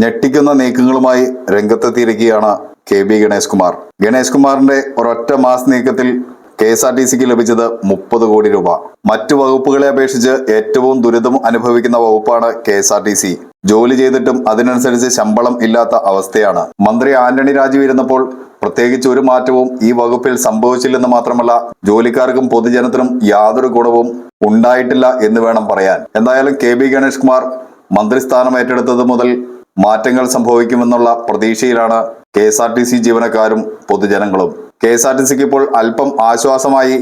ഞെട്ടിക്കുന്ന നീക്കങ്ങളുമായി രംഗത്തെത്തിയിരിക്കുകയാണ് കെ ബി ഗണേഷ് കുമാർ. ഗണേഷ് കുമാറിന്റെ ഒരൊറ്റ മാസ് നീക്കത്തിൽ കെ എസ് ആർ ടി സിക്ക് ലഭിച്ചത് മുപ്പത് കോടി രൂപ. മറ്റു വകുപ്പുകളെ അപേക്ഷിച്ച് ഏറ്റവും ദുരിതം അനുഭവിക്കുന്ന വകുപ്പാണ് K S R T C. ജോലി ചെയ്തിട്ടും അതിനനുസരിച്ച് ശമ്പളം ഇല്ലാത്ത അവസ്ഥയാണ്. മന്ത്രി ആന്റണി രാജു ഇരുന്നപ്പോൾ പ്രത്യേകിച്ച് ഒരു മാറ്റവും ഈ വകുപ്പിൽ സംഭവിച്ചില്ലെന്ന് മാത്രമല്ല ജോലിക്കാർക്കും പൊതുജനത്തിനും യാതൊരു ഗുണവും ഉണ്ടായിട്ടില്ല എന്ന് വേണം പറയാൻ. എന്തായാലും കെ ബി ഗണേഷ് കുമാർ മന്ത്രിസ്ഥാനം ഏറ്റെടുത്തത് മുതൽ മാറ്റങ്ങൾ സംഭവിക്കുമെന്നുള്ള പ്രതീക്ഷയിലാണ് K S R T C ജീവനക്കാരും പൊതുജനങ്ങളും. കെ എസ് ആർ ടി സിക്ക് ഇപ്പോൾ അല്പം ആശ്വാസമായി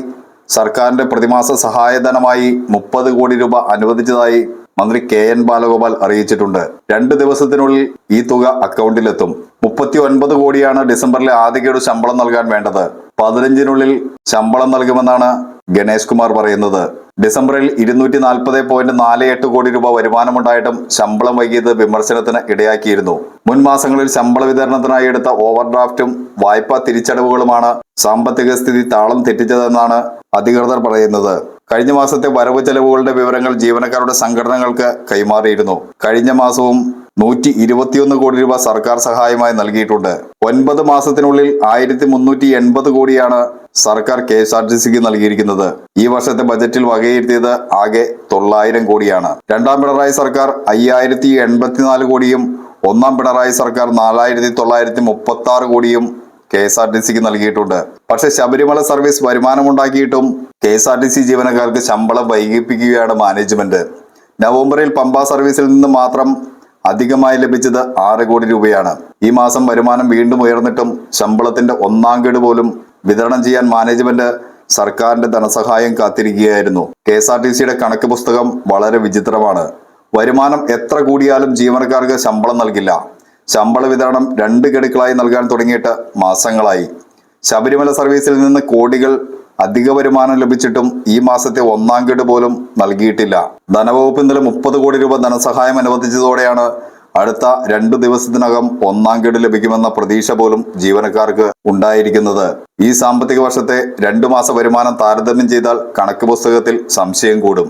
സർക്കാരിന്റെ പ്രതിമാസ സഹായധനമായി മുപ്പത് കോടി രൂപ അനുവദിച്ചതായി മന്ത്രി കെ എൻ ബാലഗോപാൽ അറിയിച്ചിട്ടുണ്ട്. രണ്ട് ദിവസത്തിനുള്ളിൽ ഈ തുക അക്കൗണ്ടിലെത്തും. മുപ്പത്തി ഒൻപത് കോടിയാണ് ഡിസംബറിലെ ആദ്യ ഗഡു ശമ്പളം നൽകാൻ വേണ്ടത്. പതിനഞ്ചിനുള്ളിൽ ശമ്പളം നൽകുമെന്നാണ് ഗണേഷ് കുമാർ പറയുന്നത് ഡിസംബറിൽ ഇരുന്നൂറ്റി നാൽപ്പത് പോയിന്റ് നാല് എട്ട് കോടി രൂപ വരുമാനമുണ്ടായിട്ടും ശമ്പളം വൈകിയത് വിമർശനത്തിന് ഇടയാക്കിയിരുന്നു. മുൻ മാസങ്ങളിൽ ശമ്പള വിതരണത്തിനായി എടുത്ത ഓവർഡ്രാഫ്റ്റും വായ്പാ തിരിച്ചടവുകളുമാണ് സാമ്പത്തിക സ്ഥിതി താളം തെറ്റിച്ചതെന്നാണ് അധികൃതർ പറയുന്നത്. കഴിഞ്ഞ മാസത്തെ വരവ് ചെലവുകളുടെ വിവരങ്ങൾ ജീവനക്കാരുടെ സംഘടനകൾക്ക് കൈമാറിയിരുന്നു. കഴിഞ്ഞ മാസവും നൂറ്റി ഇരുപത്തിയൊന്ന് കോടി രൂപ സർക്കാർ സഹായമായി നൽകിയിട്ടുണ്ട്. ഒൻപത് മാസത്തിനുള്ളിൽ ആയിരത്തി മുന്നൂറ്റി എൺപത് കോടിയാണ് സർക്കാർ കെ എസ് ആർ ടി സിക്ക് നൽകിയിരിക്കുന്നത് ഈ വർഷത്തെ ബജറ്റിൽ വകയിരുത്തിയത് ആകെ തൊള്ളായിരം കോടിയാണ്. രണ്ടാം പിണറായി സർക്കാർ അയ്യായിരത്തി എൺപത്തിനാല് കോടിയും ഒന്നാം പിണറായി സർക്കാർ നാലായിരത്തി തൊള്ളായിരത്തി മുപ്പത്തി ആറ് കോടിയും കെ എസ് ആർ ടി സിക്ക് നൽകിയിട്ടുണ്ട്. പക്ഷെ Sabarimala service വരുമാനമുണ്ടാക്കിയിട്ടും K S R T C ജീവനക്കാർക്ക് ശമ്പളം വൈകിപ്പിക്കുകയാണ് മാനേജ്മെന്റ്. നവംബറിൽ പമ്പ സർവീസിൽ നിന്ന് മാത്രം അധികമായി ലഭിച്ചത് ആറ് കോടി രൂപയാണ്. ഈ മാസം വരുമാനം വീണ്ടും ഉയർന്നിട്ടും ശമ്പളത്തിന്റെ ഒന്നാം ഗഡു പോലും വിതരണം ചെയ്യാൻ മാനേജ്മെന്റ് സർക്കാരിന്റെ ധനസഹായം കാത്തിരിക്കുകയായിരുന്നു. കെ എസ് ആർ ടി സിയുടെ കണക്ക് പുസ്തകം വളരെ വിചിത്രമാണ്. വരുമാനം എത്ര കൂടിയാലും ജീവനക്കാർക്ക് ശമ്പളം നൽകില്ല. ശമ്പള വിതരണം രണ്ട് ഗഡുക്കളായി നൽകാൻ തുടങ്ങിയിട്ട് മാസങ്ങളായി. ശബരിമല സർവീസിൽ നിന്ന് കോടികൾ അധിക വരുമാനം ലഭിച്ചിട്ടും ഈ മാസത്തെ ഒന്നാം ഗഡു പോലും നൽകിയിട്ടില്ല. ധനവകുപ്പ് ഇന്നലെ മുപ്പത് കോടി രൂപ ധനസഹായം അനുവദിച്ചതോടെയാണ് അടുത്ത രണ്ടു ദിവസത്തിനകം ഒന്നാം ഗഡു ലഭിക്കുമെന്ന പ്രതീക്ഷ പോലും ജീവനക്കാർക്ക് ഉണ്ടായിരിക്കുന്നത്. ഈ സാമ്പത്തിക വർഷത്തെ രണ്ടു മാസ വരുമാനം താരതമ്യം ചെയ്താൽ കണക്ക് പുസ്തകത്തിൽ സംശയം കൂടും.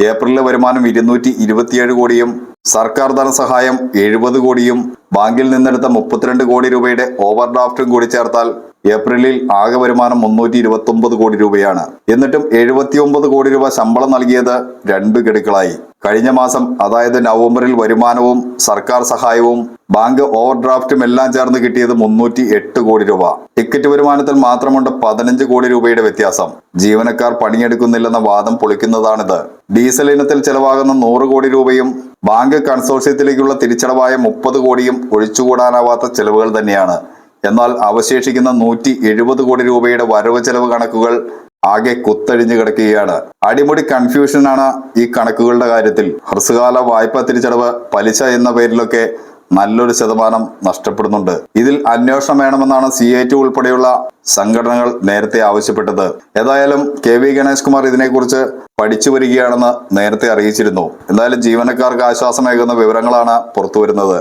ഏപ്രിലിലെ വരുമാനം ഇരുന്നൂറ്റി ഇരുപത്തിയേഴ് കോടിയും സർക്കാർ ധനസഹായം എഴുപത് കോടിയും ബാങ്കിൽ നിന്നെടുത്ത മുപ്പത്തിരണ്ട് കോടി രൂപയുടെ ഓവർ ഡ്രാഫ്റ്റും കൂടി ചേർത്താൽ ഏപ്രിലിൽ ആകെ വരുമാനം മുന്നൂറ്റി ഇരുപത്തി കോടി രൂപയാണ്. എന്നിട്ടും എഴുപത്തി ഒമ്പത് കോടി രൂപ ശമ്പളം നൽകിയത് രണ്ട് ഗഡുക്കളായി കഴിഞ്ഞ മാസം അതായത് നവംബറിൽ വരുമാനവും സർക്കാർ സഹായവും ബാങ്ക് ഓവർ ഡ്രാഫ്റ്റും എല്ലാം ചേർന്ന് കിട്ടിയത് മുന്നൂറ്റി എട്ട് കോടി രൂപ. ടിക്കറ്റ് വരുമാനത്തിൽ മാത്രമുണ്ട് പതിനഞ്ച് കോടി രൂപയുടെ വ്യത്യാസം. ജീവനക്കാർ പണിയെടുക്കുന്നില്ലെന്ന വാദം പൊളിക്കുന്നതാണിത്. ഡീസൽ ഇനത്തിൽ ചെലവാകുന്ന നൂറ് കോടി രൂപയും ബാങ്ക് കൺസോർഷ്യത്തിലേക്കുള്ള തിരിച്ചടവായ മുപ്പത് കോടിയും ഒഴിച്ചുകൂടാനാവാത്ത ചെലവുകൾ തന്നെയാണ്. എന്നാൽ അവശേഷിക്കുന്ന നൂറ്റി എഴുപത് കോടി രൂപയുടെ വരവ് ചെലവ് കണക്കുകൾ ആകെ കുത്തഴിഞ്ഞു കിടക്കുകയാണ്. അടിമുടി കൺഫ്യൂഷനാണ് ഈ കണക്കുകളുടെ കാര്യത്തിൽ. ഹ്രസ്വകാല വായ്പ തിരിച്ചടവ് പലിശ എന്ന പേരിലൊക്കെ നല്ലൊരു ശതമാനം നഷ്ടപ്പെടുന്നുണ്ട്. ഇതിൽ അന്വേഷണം വേണമെന്നാണ് സി ഐ ടി ഉൾപ്പെടെയുള്ള സംഘടനകൾ നേരത്തെ ആവശ്യപ്പെട്ടത്. ഏതായാലും കെ വി ഗണേഷ് കുമാർ ഇതിനെക്കുറിച്ച് പഠിച്ചു വരികയാണെന്ന് നേരത്തെ അറിയിച്ചിരുന്നു. എന്തായാലും ജീവനക്കാർക്ക് ആശ്വാസമേകുന്ന വിവരങ്ങളാണ് പുറത്തുവരുന്നത്.